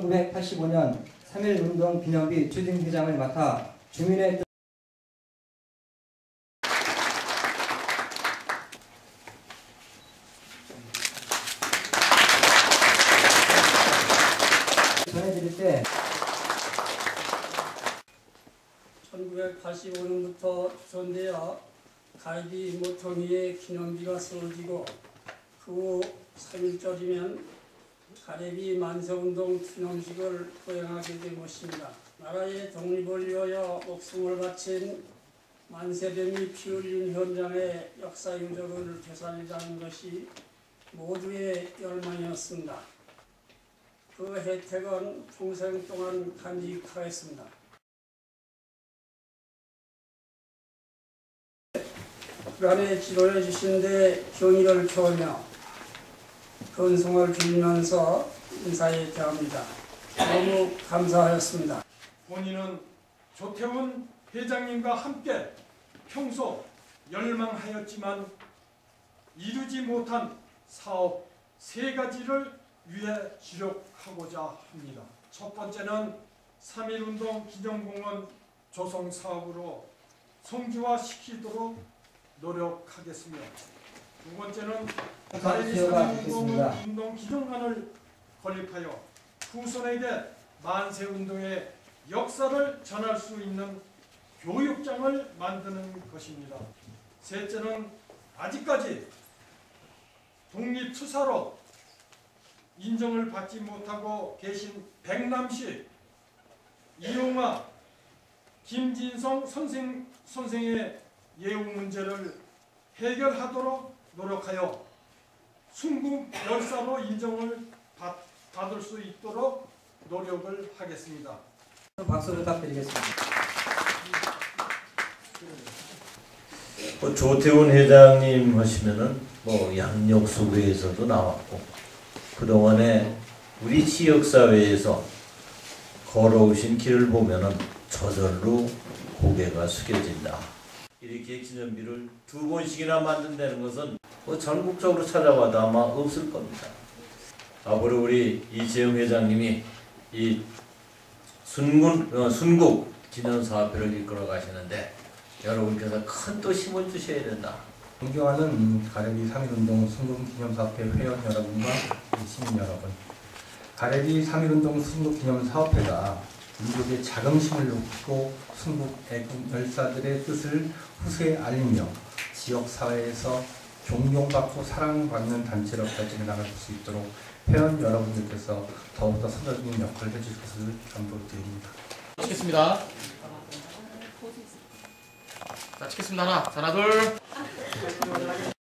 1985년 3.1운동 기념비 추진회장을 맡아 주민의 뜻 전해드릴 때 1985년부터 조선되어 가이디 모퉁이의 기념비가 세워지고 그 후 3일절이면 가래비 만세운동 기념식을 호행하게 된 것입니다. 나라의 독립을 위하여 목숨을 바친 만세뱀이 피 흘린 현장의 역사 유적을 되살리자는 것이 모두의 열망이었습니다. 그 혜택은 평생 동안 간직하겠습니다. 불안에 지도해 주신 데 경의를 표하며 건송을 빌면서 인사에 대합니다. 너무 감사하였습니다. 본인은 조태훈 회장님과 함께 평소 열망하였지만 이루지 못한 사업 세 가지를 위해 주력하고자 합니다. 첫 번째는 3.1운동 기념공원 조성 사업으로 성지화시키도록 노력하겠으며 두 번째는 가래비 수여가 3.1운동 됐습니다. 운동 기념관을 건립하여 후손에게 만세 운동의 역사를 전할 수 있는 교육장을 만드는 것입니다. 셋째는 아직까지 독립투사로 인정을 받지 못하고 계신 백남시 이용화 김진성 선생, 선생의 예우 문제를 해결하도록 노력하여 순국 열사로 인정을 받, 받을 수 있도록 노력을 하겠습니다. 박수 부탁드리겠습니다. 뭐 조태훈 회장님 하시면은 뭐 양력수구에서도 나왔고 그동안에 우리 지역사회에서 걸어오신 길을 보면은 저절로 고개가 숙여진다. 이렇게 기념비를 두 번씩이나 만든다는 것은 뭐 전국적으로 찾아봐도 아마 없을 겁니다. 앞으로 우리 이재용 회장님이 이 순군, 어, 순국 기념사업회를 이끌어 가시는데 여러분께서 큰 또 힘을 주셔야 된다. 존경하는 가래비 3.1운동 순국기념사업회 회원 여러분과 시민 여러분 가래비 3.1운동 순국기념사업회가 민족의 자긍심을 높이고 순국 애국 열사들의 뜻을 후세에 알리며 지역사회에서 존경받고 사랑받는 단체로 발전해 나갈 수 있도록 회원 여러분들께서 더욱더 선도적인 역할을 해주실 것을 간부드립니다. 찍겠습니다. 자, 찍겠습니다. 하나, 자, 하나, 둘.